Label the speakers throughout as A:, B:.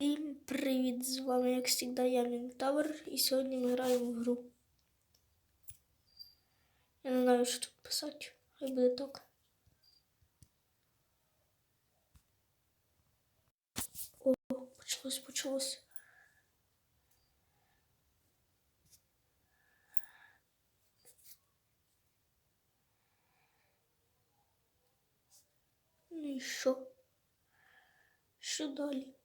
A: Привіт, з вами, як завжди, я Мінтавр, і сьогодні ми граємо в гру. Я не знаю, що тут писати. Хай буде так. О, почалось, почалось. Ну і що? Що далі?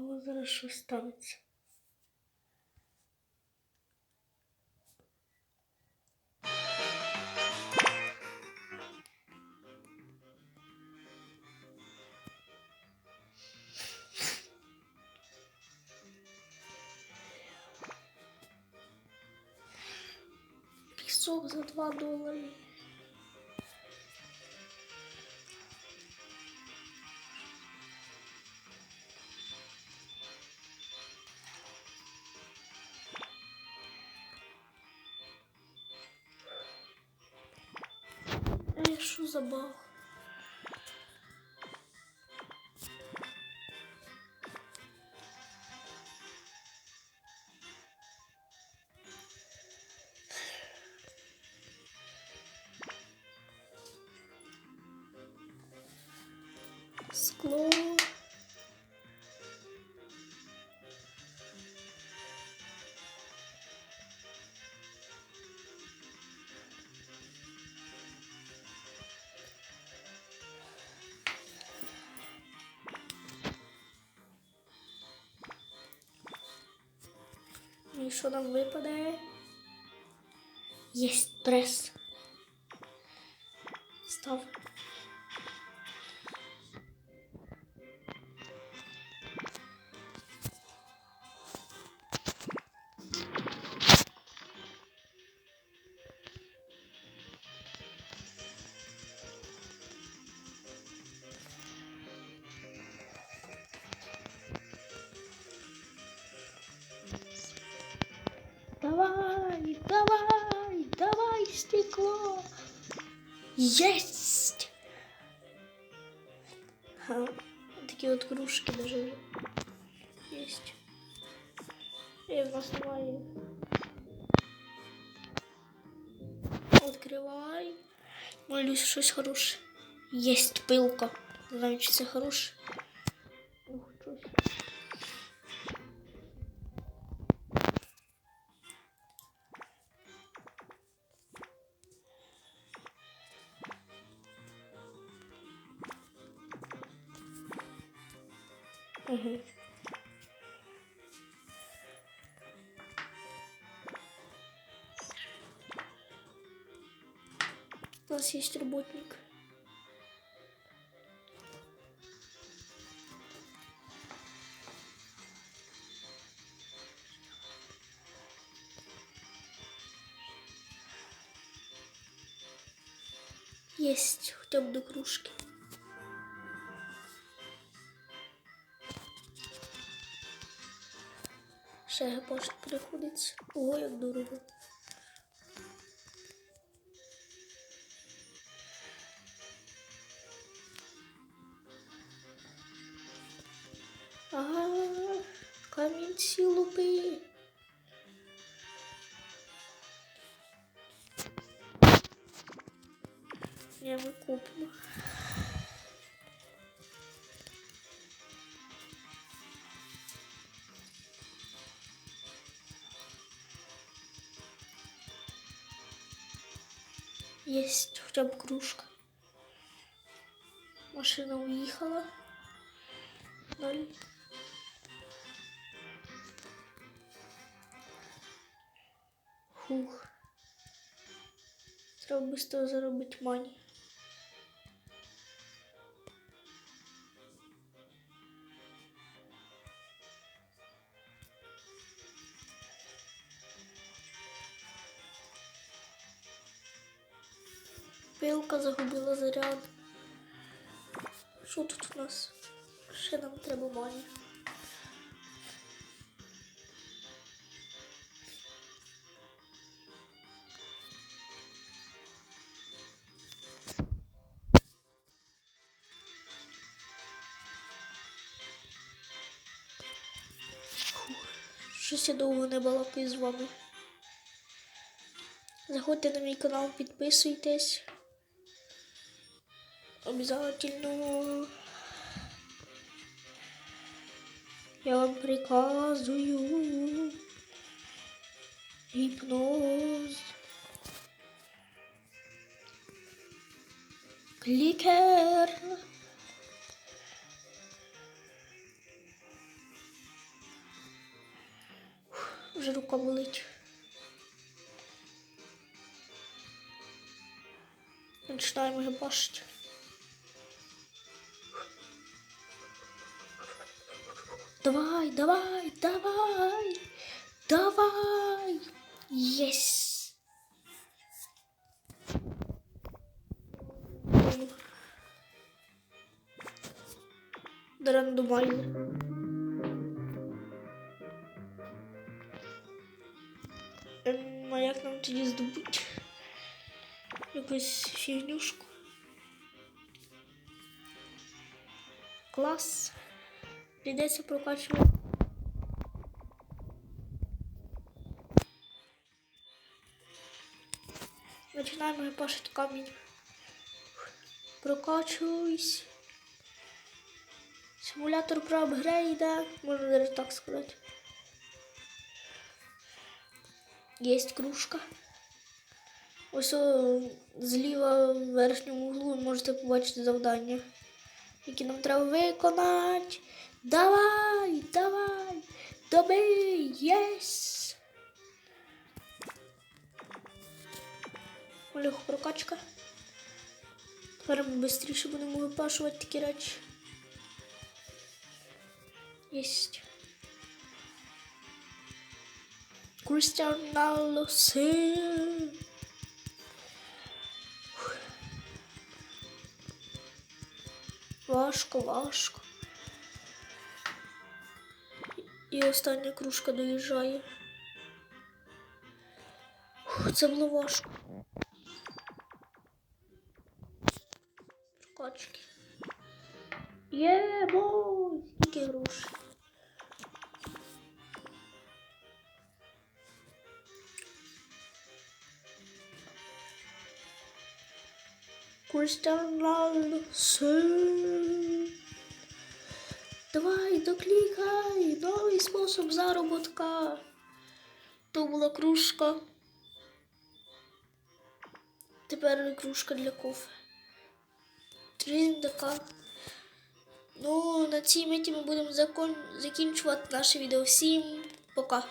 A: А от зараз що станеться? Пісок за 2 долари. За баг? Скло. Що нам випадає? Є прес. Став. Есть! Ага. Такие вот игрушки даже есть. Я посылаю. Открывай. Молюсь, что хорошее. Есть пылка. Значит, все хорошее. У нас есть работник. Есть хотя бы до кружки. Ще пошт приходить. Ого, як дорого. Ага, камінці лупи. Не, ми Есть хотя бы кружка. Машина уехала. Ноль. Фух. Треба быстро заробити мані. Пилка загубила заряд. Що тут у нас? Ще нам треба мані. Щось я довго не балакаю з вами. Заходьте на мій канал, підписуйтесь. Обязательно. Я вам приказую. Гіпноз. Клікер. Вже рука болить. Починаємо вже Давай, давай, давай, давай. Єс. Рандомально. Ем, а як нам тоді здобути? Якусь фігнюшку. Клас. Прийдеться прокачувати. Починаємо гепашити камінь. Прокачуюсь. Симулятор про апгрейда, можна навіть так сказати. Есть кружка. Ось зліва в верхньому углу можете побачити завдання, які нам треба виконати. Давай, давай, добий, єс! Олег прокачка. Тепер ми швидше будемо випашувати такі речі. Єсть. Cristiano sim. Важко, важко. І остання кружка доїжджає. Це було важко. Прокачки. Є, бой! Скільки грошей. Cristiano sim. Давай, доклікай, новий спосіб заробітка. То була кружка. Тепер кружка для кофе. Триндака. Ну, на цій меті ми будемо закон... закінчувати наше відео. Всім пока.